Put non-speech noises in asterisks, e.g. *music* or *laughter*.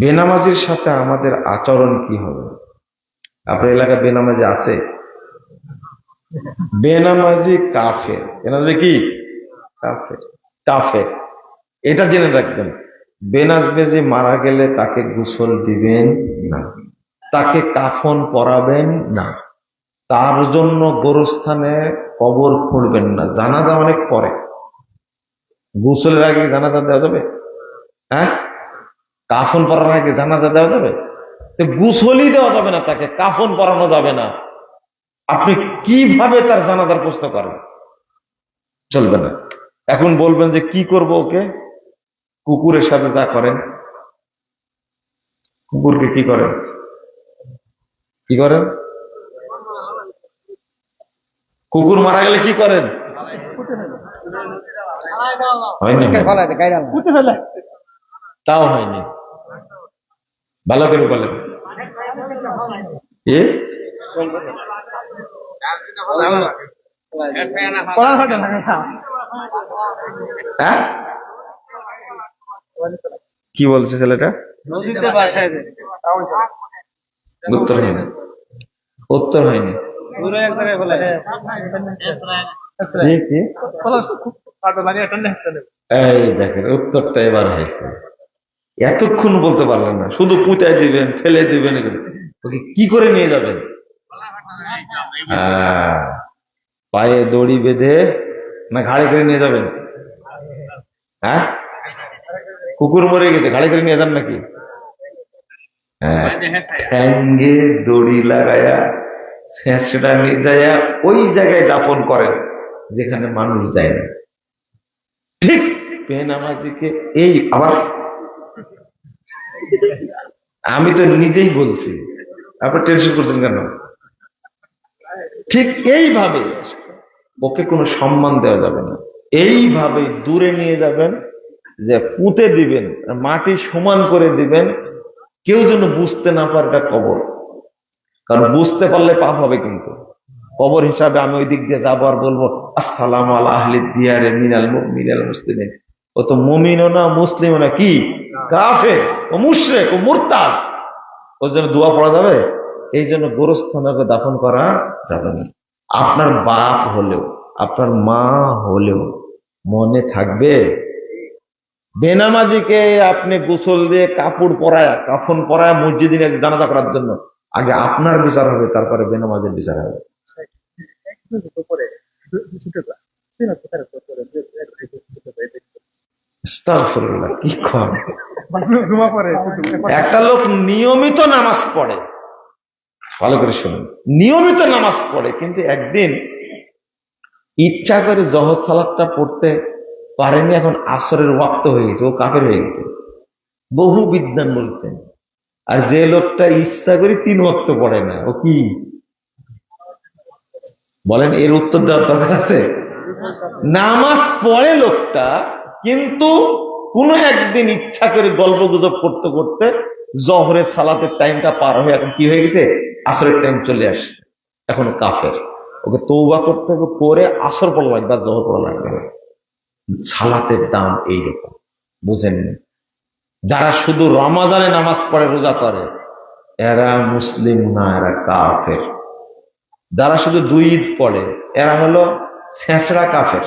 বেনামাজির সাথে আমাদের আচরণ কি হবে? আপনার এলাকায় বেনামাজি আছে? বেনামাজি কাফের। বেনামাজি কি? কাফের। কাফের। এটা জেনে রাখবেন, বেনামাজি মারা গেলে তাকে গোসল দিবেন না। তাকে কাফন পরাবেন না। তার জন্য গোরস্থানে কবর খুঁড়বেন না। জানাজা অনেক পরে। গোসলের আগে জানাজা দেওয়া যাবে? হ্যাঁ? কাফন পরানোর আগে জানাজা দেওয়া যাবে? তো গুসলই দেওয়া যাবে না তাকে কাফন পরানো যাবে না। আপনি কীভাবে তার জানাজার প্রশ্ন করেন? চলবে না। এখন বলবেন যে কি করব ওকে? কুকুরের সাথে যা করেন। কুকুরকে কি করেন? কি করেন? কুকুর মারা গেলে কি করেন? হয়নি। তাও হয়নি। ভালো করে বলেন। হ্যাঁ? কি বলছে ছেলেটা? নদীতে বাসায় দেয় উত্তর হয়নি। উত্তর হয়নি। এই দেখেন উত্তরটা এবার হয়েছে। এতক্ষণ বলতে পারলেন না। শুধু পুঁতায় দিবেন, ফেলে দিবেন। ওকে, কি করে নিয়ে যাবেন? পায়ে দড়ি বেঁধে না ঘাড়ে করে নিয়ে যাবেন? হ্যাঁ? কুকুর মরে গেছে, ঘাড়ে করে নিয়ে যান নাকি? হ্যাঁ ঠ্যাঙ্গে দড়ি লাগায়া, ছেঁচড়া নিয়ে যায় ওই জায়গায় দাপন করেন, যেখানে মানুষ যায় না। ঠিক, বেনামাজিকে এই আবার আমি তো নিজেই বলছি, আপনি টেনশন করছেন কেন? ঠিক এইভাবে ওকে কোনো সম্মান দেওয়া যাবে না। এইভাবে দূরে নিয়ে যাবেন, যে পুঁতে দিবেন, মাটি সমান করে দিবেন, কেউ যেন বুঝতে না পারে এটা কবর। কারণ বুঝতে পারলে পাপ হবে কিন্তু। কবর হিসাবে আমি ওই দিক দিয়ে যাব আর বলব, আসসালাম আল্লাহ আহলি দিয়ারে মিনাল মিনাল মুসলিমিন। ও তো মমিনও না, মুসলিমও না, কি? কাফের ও মুশরেক ও মুরতাদ। ওর জন্য দোয়া পড়া যাবে? এই জন্য গোরস্থানকে দাফন করা যাবে না। আপনার বাপ হলেও, আপনার মা হলেও মনে থাকবে, বেনামাজিকে আপনি গোসল দিয়ে কাপড় পরায়, কাফন পরায় মসজিদে জানাজা করার জন্য। আগে আপনার বিচার হবে, তারপরে বেনামাজের বিচার হবে। কি পরে *laughs* একটা লোক নিয়মিত নামাজ পড়ে। ভালো করে শুনুন। নিয়মিত নামাজ পড়ে কিন্তু একদিন ইচ্ছা করে জহর সালাদটা পড়তে পারেনি এখন আসরের ওয়াক্ত হয়ে গেছে ও কাফের হয়ে গেছে। বহু বিদ্যান বলছেন আর যে লোকটা ইচ্ছা করে তিন ওয়াক্ত পড়ে না ও কি? বলেন এর উত্তর দেওয়ার দরকার আছে? নামাজ পড়ে লোকটা কিন্তু কোন একদিন ইচ্ছা করে গল্প গুজব করতে করতে জহরের সালাতের টাইমটা পার হয়ে এখন কি হয়ে গেছে? আসরের টাইম চলে আসছে। এখন ও কাফের। ওকে তৌবা করতে হবে করে আসর পড়া লাগবে জহর পড়া লাগবে সালাতের দাম এইরকম। বুঝেন যারা শুধু রমাজানে নামাজ পড়ে, রোজা করে এরা মুসলিম না, এরা কাফের। যারা শুধু দুই ঈদ পড়ে, এরা হলো ছেঁচড়া কাফের।